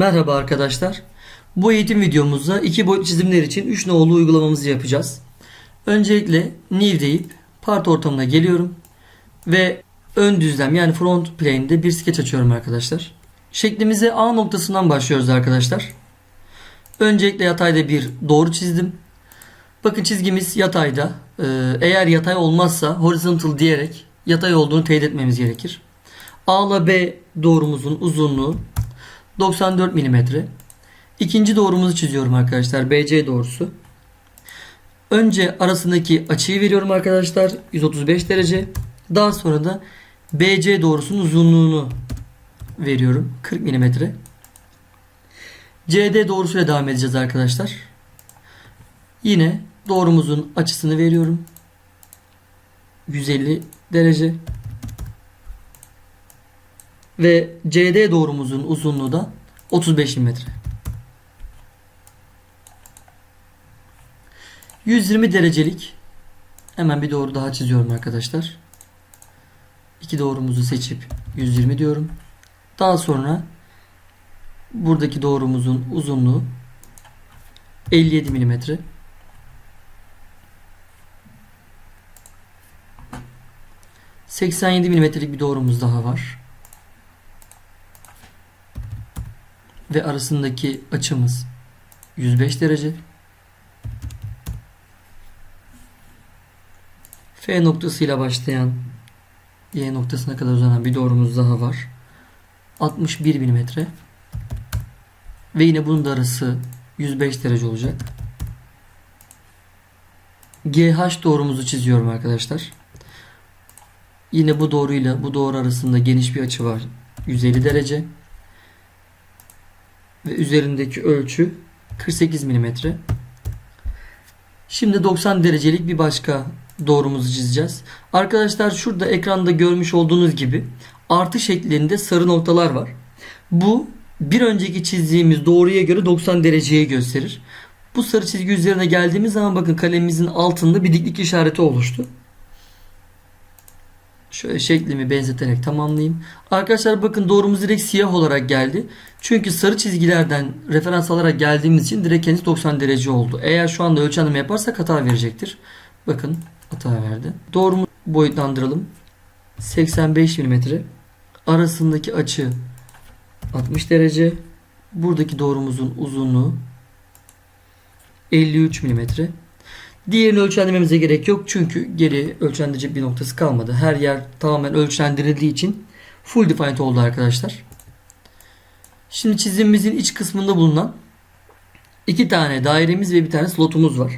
Merhaba arkadaşlar. Bu eğitim videomuzda iki boyut çizimler için 3 nolu uygulamamızı yapacağız. Öncelikle new deyip part ortamına geliyorum ve ön düzlem yani front plane'de bir skeç açıyorum arkadaşlar. Şeklimize A noktasından başlıyoruz arkadaşlar. Öncelikle yatayda bir doğru çizdim. Bakın çizgimiz yatayda. Ee, Eğer yatay olmazsa horizontal diyerek yatay olduğunu teyit etmemiz gerekir. A ile B doğrumuzun uzunluğu 94 mm. İkinci doğrumuzu çiziyorum arkadaşlar. BC doğrusu. Önce arasındaki açıyı veriyorum arkadaşlar. 135 derece. Daha sonra da BC doğrusunun uzunluğunu veriyorum. 40 mm. CD doğrusuyla devam edeceğiz arkadaşlar. Yine doğrumuzun açısını veriyorum. 150 derece. Ve CD doğrumuzun uzunluğu da 35 mm. 120 derecelik hemen bir doğru daha çiziyorum arkadaşlar. İki doğrumuzu seçip 120 diyorum. Daha sonra buradaki doğrumuzun uzunluğu 57 mm. ...87 milimetrelik bir doğrumuz daha var. Ve arasındaki açımız 105 derece. F noktasıyla başlayan Y noktasına kadar uzanan bir doğrumuz daha var. 61 milimetre. Ve yine bunun da arası 105 derece olacak. GH doğrumuzu çiziyorum arkadaşlar. Yine bu doğruyla bu doğru arasında geniş bir açı var. 150 derece. Ve üzerindeki ölçü 48 milimetre. Şimdi 90 derecelik bir başka doğrumuzu çizeceğiz. Arkadaşlar şurada ekranda görmüş olduğunuz gibi artı şeklinde sarı noktalar var. Bu bir önceki çizdiğimiz doğruya göre 90 dereceyi gösterir. Bu sarı çizgi üzerine geldiğimiz zaman bakın kalemimizin altında bir diklik işareti oluştu. Şöyle şeklimi benzeterek tamamlayayım. Arkadaşlar bakın doğrumuz direkt siyah olarak geldi. Çünkü sarı çizgilerden referans alarak geldiğimiz için direkt kendisi 90 derece oldu. Eğer şu anda ölçü yaparsak hata verecektir. Bakın hata verdi. Doğrumu boyutlandıralım. 85 mm. Arasındaki açı 60 derece. Buradaki doğrumuzun uzunluğu 53 mm. Diğerini ölçendirmemize gerek yok. Çünkü geri ölçendirecek bir noktası kalmadı. Her yer tamamen ölçendirildiği için full defined oldu arkadaşlar. Şimdi çizimimizin iç kısmında bulunan iki tane dairemiz ve bir tane slotumuz var.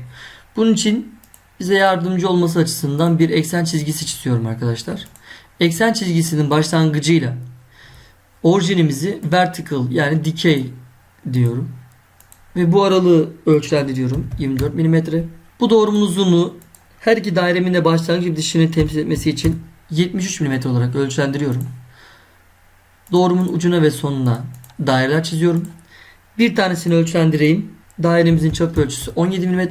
Bunun için bize yardımcı olması açısından bir eksen çizgisi çiziyorum arkadaşlar. Eksen çizgisinin başlangıcıyla orijinimizi vertical yani dikey diyorum. Ve bu aralığı ölçülendiriyorum. 24 mm. Bu doğrumun uzunluğu her iki dairemin de başlangıç bitişini temsil etmesi için 73 mm olarak ölçülendiriyorum. Doğrumun ucuna ve sonuna daireler çiziyorum. Bir tanesini ölçülendireyim. Dairemizin çap ölçüsü 17 mm.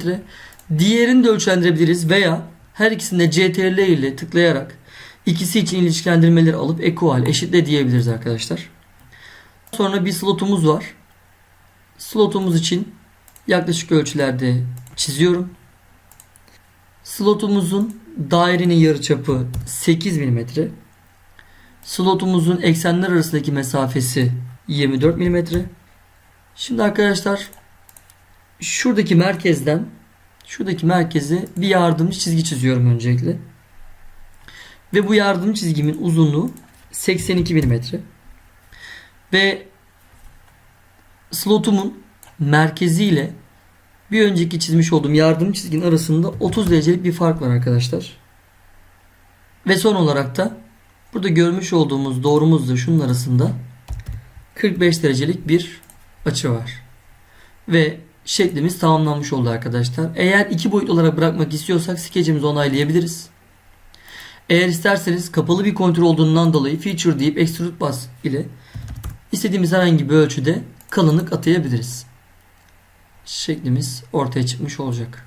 Diğerini de ölçülendirebiliriz veya her ikisinde CTRL ile tıklayarak ikisi için ilişkilendirmeleri alıp equal eşitle diyebiliriz arkadaşlar. Sonra bir slotumuz var. Slotumuz için yaklaşık ölçülerde çiziyorum. Slotumuzun dairenin yarıçapı 8 mm. Slotumuzun eksenler arasındaki mesafesi 24 mm. Şimdi arkadaşlar şuradaki merkezden şuradaki merkeze bir yardımcı çizgi çiziyorum öncelikle. Ve bu yardımcı çizgimin uzunluğu 82 mm. Ve slotumun merkeziyle bir önceki çizmiş olduğum yardım çizginin arasında 30 derecelik bir fark var arkadaşlar. Ve son olarak da burada görmüş olduğumuz doğrumuzla şunun arasında 45 derecelik bir açı var. Ve şeklimiz tamamlanmış oldu arkadaşlar. Eğer iki boyutlu olarak bırakmak istiyorsak skecimizi onaylayabiliriz. Eğer isterseniz kapalı bir kontrol olduğundan dolayı feature deyip extrude bas ile istediğimiz herhangi bir ölçüde kalınlık atayabiliriz şeklimiz ortaya çıkmış olacak.